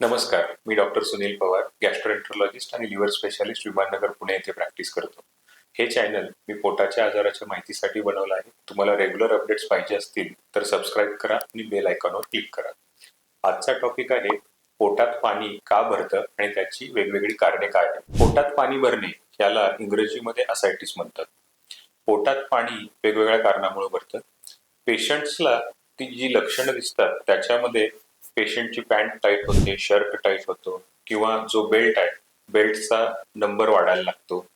नमस्कार मी doctor Sunil Pawar gastroenterologist आणि लिव्हर स्पेशालिस्ट विमाननगर पुणे येथे प्रॅक्टिस करतो. हे चॅनल मी पोटाच्या आजाराच्या माहितीसाठी बनवलं आहे. तुम्हाला रेग्युलर अपडेट्स पाहिजे असतील तर सबस्क्राईब करा आणि बेल आयकॉनवर क्लिक करा. आजचा टॉपिक आहे पोटात पाणी का भरतं आणि त्याची वेगवेगळी कारणे काय आहेत? पोटात पाणी भरणे याला इंग्रजीमध्ये असायटिस म्हणतात. पोटात पाणी वेगवेगळ्या कारणामुळे भरतं. पेशंट्सला ती जी लक्षणं दिसतात त्याच्यामध्ये पेशंटची पॅन्ट टाईट होते शर्ट टाईट होतो किंवा जो बेल्ट आहे बेल्टचा नंबर वाढायला लागतो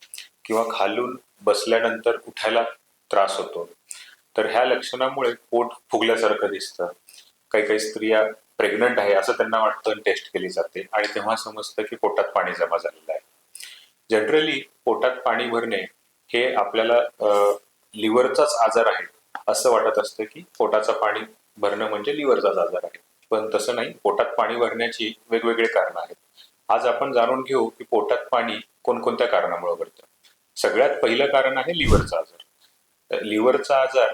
किंवा खालून बसल्यानंतर उठायला त्रास होतो. तर ह्या लक्षणामुळे पोट फुगल्यासारखं दिसतं. काही काही स्त्रिया प्रेग्नंट आहे असं त्यांना वाटतं टेस्ट केली जाते. आणि तेव्हा समजतं की पोटात पाणी जमा झालेलं आहे. जनरली पोटात पाणी भरणे हे आपल्याला लिव्हरचाच आजार आहे. असं वाटत असतं की पोटाचं पाणी भरणं म्हणजे लिव्हरचाच आजार आहे. पण तसं नाही पोटात पाणी भरण्याची वेगवेगळे कारण आहेत. आज आपण जाणून घेऊ की पोटात पाणी कोणकोणत्या कारणामुळे भरतं. सगळ्यात पहिलं कारण आहे लिव्हरचा आजार. लिव्हरचा आजार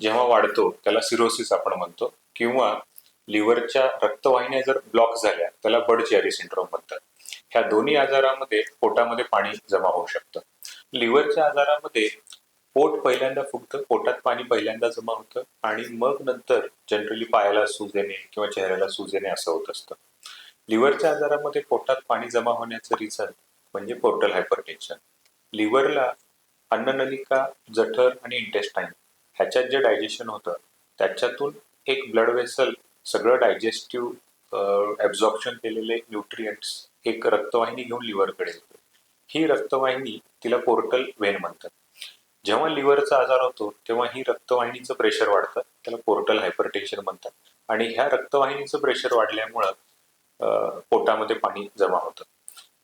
जेव्हा वाढतो त्याला सिरोसिस आपण म्हणतो किंवा लिव्हरच्या रक्तवाहिन्या जर ब्लॉक झाल्या त्याला बडचेरी सिंड्रोम म्हणतात. ह्या दोन्ही आजारामध्ये पोटामध्ये पाणी जमा होऊ शकतं. लिव्हरच्या आजारामध्ये पोट पहिल्यांदा फुगतं पोटात पाणी पहिल्यांदा जमा होतं आणि मग नंतर जनरली पायाला सूज येणे किंवा चेहऱ्याला सूज येणे असं होत असतं. लिव्हरच्या आजारामध्ये पोटात पाणी जमा होण्याचं रिझन म्हणजे पोर्टल हायपरटेन्शन. लिव्हरला अन्ननलिका जठर आणि इंटेस्टाईन ह्याच्यात जे डायजेशन होतं त्याच्यातून एक ब्लड वेसल सगळं डायजेस्टिव्ह ॲब्झॉर्प्शन केलेले न्यूट्रियंट्स एक रक्तवाहिनी घेऊन लिव्हरकडे येते. ही रक्तवाहिनी तिला पोर्टल वेन म्हणतात. जेव्हा लिव्हरचा आजार होतो तेव्हा ही रक्तवाहिनीचं प्रेशर वाढतं. त्याला पोर्टल हायपरटेन्शन म्हणतात. आणि ह्या रक्तवाहिनीचं प्रेशर वाढल्यामुळं पोटामध्ये पाणी जमा होतं.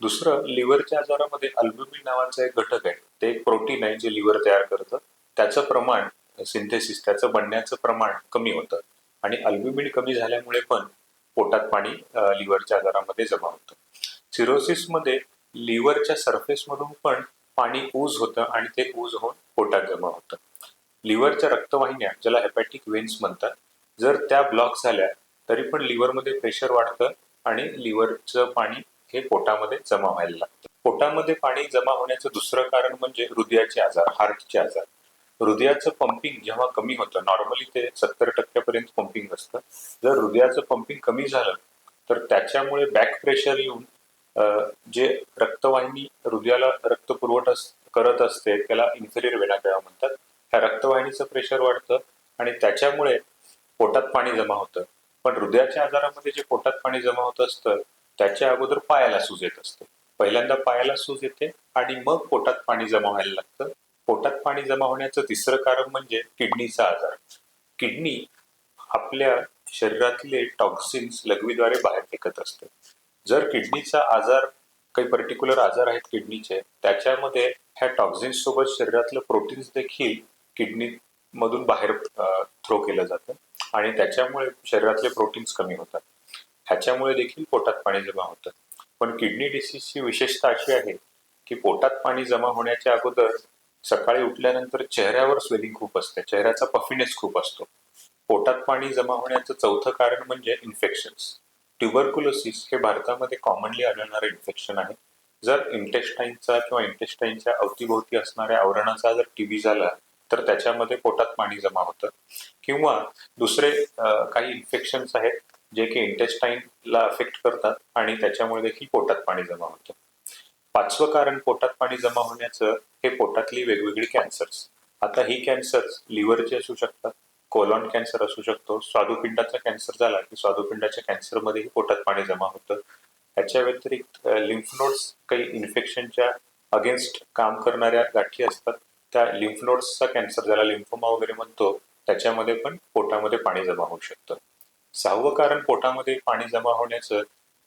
दुसरं लिव्हरच्या आजारामध्ये अल्ब्युमिन नावाचा एक घटक आहे. ते एक प्रोटीन आहे जे लिव्हर तयार करतं. त्याचं प्रमाण सिंथेसिस त्याचं बनण्याचं प्रमाण कमी होतं. आणि अल्ब्युमिन कमी झाल्यामुळे पण पोटात पाणी लिव्हरच्या आजारामध्ये जमा होतं. सिरोसिसमध्ये लिव्हरच्या सरफेसमधून पण पाणी ऊज होतं आणि ते ऊज होऊन पोटात जमा होतं. लिव्हरच्या रक्तवाहिन्या ज्याला हेपॅटिक वेन्स म्हणतात जर त्या ब्लॉक झाल्या तरी पण लिव्हरमध्ये प्रेशर वाढतं आणि लिव्हरचं पाणी हे पोटामध्ये जमा व्हायला लागतं. पोटामध्ये पाणी जमा होण्याचं दुसरं कारण म्हणजे हृदयाचे आजार हार्टचे आजार. हृदयाचं पंपिंग जेव्हा कमी होतं नॉर्मली ते सत्तर टक्क्यापर्यंत पंपिंग असतं. जर हृदयाचं पंपिंग कमी झालं तर त्याच्यामुळे बॅक प्रेशर येऊन जे रक्तवाहिनी हृदयाला रक्त पुरवठा करत असते त्याला इन्फेरियर वेनाकळा म्हणतात. ह्या रक्तवाहिनीचं प्रेशर वाढतं आणि त्याच्यामुळे पोटात पाणी जमा होतं. पण हृदयाच्या आजारामध्ये जे पोटात पाणी जमा होत असतं त्याच्या अगोदर पायाला सूज येत असते. पहिल्यांदा पायाला सूज येते आणि मग पोटात पाणी जमा व्हायला लागतं. पोटात पाणी जमा होण्याचं तिसरं कारण म्हणजे किडनीचा आजार. किडनी आपल्या शरीरातले टॉक्सिन्स लघवीद्वारे बाहेर फेकत असते. जर किडनीचा आजार काही पर्टिक्युलर आजार आहेत किडनीचे त्याच्यामध्ये ह्या टॉक्झिन्स सोबत शरीरातलं प्रोटीन्स देखील किडनी मधून बाहेर थ्रो केलं जातं. आणि त्याच्यामुळे शरीरातले प्रोटीन्स कमी होतात. ह्याच्यामुळे देखील पोटात पाणी जमा होतं. पण किडनी डिसीजची विशेषता अशी आहे की पोटात पाणी जमा होण्याच्या अगोदर सकाळी उठल्यानंतर चेहऱ्यावर स्वेलिंग खूप असते. चेहऱ्याचा पफिनेस खूप असतो. पोटात पाणी जमा होण्याचं चौथं कारण म्हणजे इन्फेक्शन्स ट्युबरक्युलोसिस हे भारतामध्ये कॉमनली आढळणारं इन्फेक्शन आहे. जर इंटेस्टाईनचा किंवा इंटेस्टाईनच्या अवतीभोवती असणाऱ्या आवरणाचा जर टीबी झाला तर त्याच्यामध्ये पोटात पाणी जमा होतं. किंवा दुसरे काही इन्फेक्शन्स आहेत जे की इंटेस्टाईनला अफेक्ट करतात आणि त्याच्यामुळे देखील पोटात पाणी जमा होतं. पाचवं कारण पोटात पाणी जमा होण्याचं हे पोटातली वेगवेगळी कॅन्सर्स आता ही कॅन्सर्स लिव्हरची असू शकतात कोलॉन कॅन्सर असू शकतो स्वादुपिंडाचा कॅन्सर झाला की स्वादुपिंडाच्या कॅन्सरमध्येही पोटात पाणी जमा होतं. ह्याच्या व्यतिरिक्त लिम्फ नोड्स काही इन्फेक्शनच्या अगेन्स्ट काम करणाऱ्या गाठी असतात. त्या लिम्फ नोड्सचा कॅन्सर ज्याला लिम्फोमा वगैरे म्हणतो त्याच्यामध्ये पण पोटामध्ये पाणी जमा होऊ शकतं. सहावं कारण पोटामध्ये पाणी जमा होण्याचं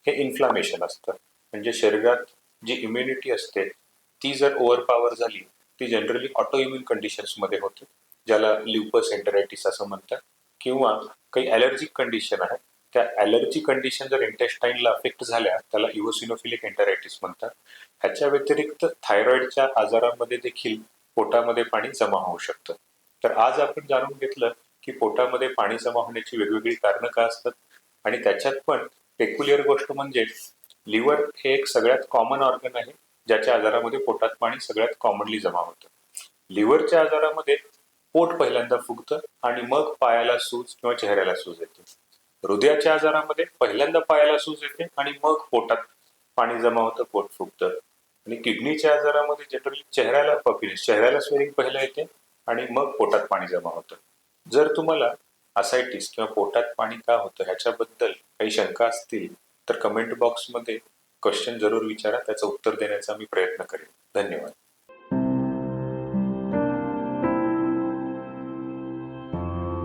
हे इन्फ्लामेशन असतं. म्हणजे शरीरात जी इम्युनिटी असते ती जर ओव्हरपावर झाली ती जनरली ऑटो इम्युन कंडिशन्समध्ये होते. ज्याला ल्युपस एंटरायटिस असं म्हणतात किंवा काही ॲलर्जिक कंडिशन आहे त्या ॲलर्जी कंडिशन जर इंटेस्टाईनला अफेक्ट झाल्या त्याला इओसिनोफिलिक एंटरायटिस म्हणतात. ह्याच्या व्यतिरिक्त थायरॉइडच्या आजारामध्ये देखील पोटामध्ये पाणी जमा होऊ शकतं. तर आज आपण जाणून घेतलं की पोटामध्ये पाणी जमा होण्याची वेगवेगळी कारणं का असतात? आणि त्याच्यात पण पेक्युलियर गोष्ट म्हणजे लिव्हर हे एक सगळ्यात कॉमन ऑर्गन आहे ज्याच्या आजारामध्ये पोटात पाणी सगळ्यात कॉमनली जमा होतं. लिव्हरच्या आजारामध्ये पोट पहिल्यांदा फुगतं आणि मग पायाला सूज किंवा चेहऱ्याला सूज येते. हृदयाच्या आजारामध्ये पहिल्यांदा पायाला सूज येते आणि मग पोटात पाणी जमा होतं पोट फुगतं. आणि किडनीच्या आजारामध्ये जनरली चेहऱ्याला पपिनेस चेहऱ्याला स्वेरिंग पहिलं येते आणि मग पोटात पाणी जमा होतं. जर तुम्हाला असायटिस किंवा पोटात पाणी का होतं ह्याच्याबद्दल काही शंका असतील तर कमेंट बॉक्समध्ये क्वेश्चन जरूर विचारा त्याचं उत्तर देण्याचा मी प्रयत्न करेन. धन्यवाद.